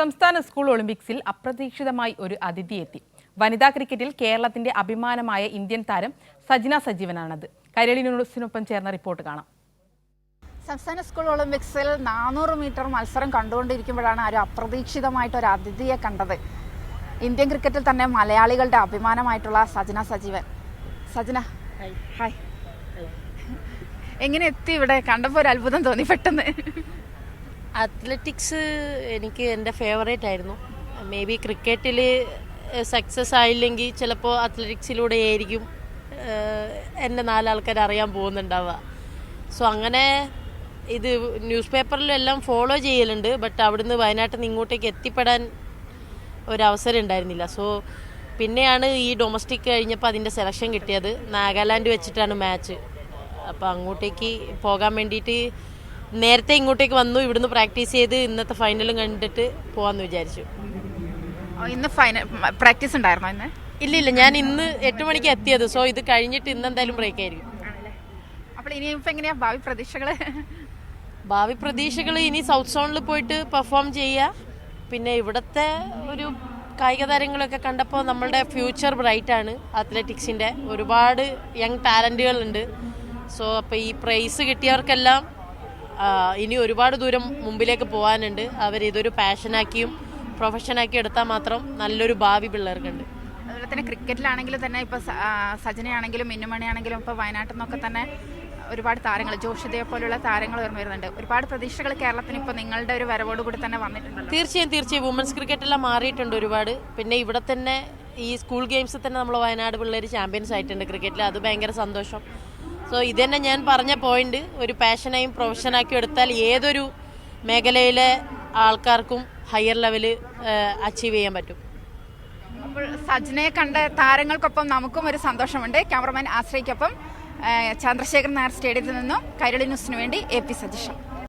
സംസ്ഥാന സ്കൂൾ ഒളിമ്പിക്സിൽ അപ്രതീക്ഷിതമായി ഒരു അതിഥി എത്തി വനിതാ ക്രിക്കറ്റിൽ കേരളത്തിന്റെ അഭിമാനമായ ഇന്ത്യൻ താരം സജിന സജീവനാണത്. കരളി ന്യൂസിനൊപ്പം ചേർന്ന റിപ്പോർട്ട് കാണാം. സംസ്ഥാന സ്കൂൾ ഒളിമ്പിക്സിൽ നാനൂറ് മീറ്റർ മത്സരം കണ്ടുകൊണ്ടിരിക്കുമ്പോഴാണ് ഒരു അപ്രതീക്ഷിതമായിട്ട് ഒരു അതിഥിയെ കണ്ടത്. ഇന്ത്യൻ ക്രിക്കറ്റിൽ തന്നെ മലയാളികളുടെ അഭിമാനമായിട്ടുള്ള സജന സജീവൻ. സജന ഹായ് എങ്ങനെ എത്തി ഇവിടെ? കണ്ടപ്പോൾ ഒരു അത്ഭുതം തോന്നി പെട്ടെന്ന്. അത്ലറ്റിക്സ് എനിക്ക് എന്റെ ഫേവറേറ്റ് ആയിരുന്നു. മേ ബി ക്രിക്കറ്റിൽ സക്സസ് ആയില്ലെങ്കിൽ ചിലപ്പോൾ അത്ലറ്റിക്സിലൂടെ ആയിരിക്കും എന്റെ നാലാൾക്കാർ അറിയാൻ പോകുന്നുണ്ടാവുക. സോ അങ്ങനെ ഇത് ന്യൂസ് പേപ്പറിലും എല്ലാം ഫോളോ ചെയ്യലുണ്ട്. ബട്ട് അവിടുന്ന് വയനാട്ടിൽ നിന്ന് ഇങ്ങോട്ടേക്ക് എത്തിപ്പെടാൻ ഒരവസരം ഉണ്ടായിരുന്നില്ല. സോ പിന്നെയാണ് ഈ ഡൊമസ്റ്റിക് കഴിഞ്ഞപ്പോൾ അതിന്റെ സെലക്ഷൻ കിട്ടിയത്. നാഗാലാൻഡ് വെച്ചിട്ടാണ് മാച്ച് അപ്പോൾ അങ്ങോട്ടേക്ക് പോകാൻ വേണ്ടിയിട്ട് നേരത്തെ ഇങ്ങോട്ടേക്ക് വന്നു ഇവിടുന്ന് പ്രാക്ടീസ് ചെയ്ത് ഇന്നത്തെ ഫൈനലും കണ്ടിട്ട് പോവാന്ന് വിചാരിച്ചു. ഇന്ന് ഫൈനൽ പ്രാക്ടീസ് ഉണ്ടായിരുന്നോ ഇന്ന്? ഇല്ല ഇല്ല ഞാൻ ഇന്ന് എട്ട് മണിക്ക് എത്തിയത് സോ ഇത് കഴിഞ്ഞിട്ട് ഇന്ന് എന്തായാലും ബ്രേക്ക് ആയിരിക്കും. അപ്പോൾ ഇനിയിപ്പോൾ എങ്ങനെയാ ഭാവി പ്രതീക്ഷകൾ ഭാവി പ്രതീക്ഷകൾ ഇനി സൗത്ത് സോണിൽ പോയിട്ട് പെർഫോം ചെയ്യുക പിന്നെ ഇവിടുത്തെ ഒരു കായിക താരങ്ങളൊക്കെ കണ്ടപ്പോൾ നമ്മളുടെ ഫ്യൂച്ചർ ബ്രൈറ്റ് ആണ്. അത്ലറ്റിക്സിന്റെ ഒരുപാട് യങ് ടാലന്റുകളുണ്ട് സോ അപ്പോൾ ഈ പ്രൈസ് കിട്ടിയവർക്കെല്ലാം ഇനി ഒരുപാട് ദൂരം മുമ്പിലേക്ക് പോകാനുണ്ട് അവർ ഇതൊരു പാഷനാക്കിയും പ്രൊഫഷനാക്കി എടുത്താൽ മാത്രം നല്ലൊരു ഭാവി പിള്ളേർക്കുണ്ട്. അതുപോലെ തന്നെ ക്രിക്കറ്റിലാണെങ്കിലും തന്നെ ഇപ്പോൾ സജനയാണെങ്കിലും മിന്നുമണിയാണെങ്കിലും ഇപ്പോൾ വയനാട്ടിൽ നിന്നൊക്കെ തന്നെ ഒരുപാട് താരങ്ങൾ ജോഷിതയെ പോലുള്ള താരങ്ങൾ ഉയർന്നു വരുന്നുണ്ട്. ഒരുപാട് പ്രതീക്ഷകൾ കേരളത്തിന് ഇപ്പോൾ നിങ്ങളുടെ ഒരു വരവോട് കൂടി തന്നെ വന്നിട്ടുണ്ട് തീർച്ചയായും തീർച്ചയായും. വുമൻസ് ക്രിക്കറ്റെല്ലാം മാറിയിട്ടുണ്ട് ഒരുപാട്. പിന്നെ ഇവിടെ തന്നെ ഈ സ്കൂൾ ഗെയിംസിൽ തന്നെ നമ്മൾ വയനാട് പിള്ളേർ ചാമ്പ്യൻസ് ആയിട്ടുണ്ട് ക്രിക്കറ്റിൽ അത് ഭയങ്കര സന്തോഷം. സോ ഇത് തന്നെ ഞാൻ പറഞ്ഞ പോയിന്റ് ഒരു പാഷനായും പ്രൊഫഷനാക്കി എടുത്താൽ ഏതൊരു മേഖലയിലെ ആൾക്കാർക്കും ഹയർ ലെവൽ അച്ചീവ് ചെയ്യാൻ പറ്റും. അപ്പോൾ സജനയെ കണ്ട താരങ്ങൾക്കൊപ്പം നമുക്കും ഒരു സന്തോഷമുണ്ട്. ക്യാമറമാൻ ആശ്രയിക്കൊപ്പം ചന്ദ്രശേഖരൻ നായർ സ്റ്റേഡിയത്തിൽ നിന്നും കൈരളി ന്യൂസിന് വേണ്ടി എ പി സതീഷ്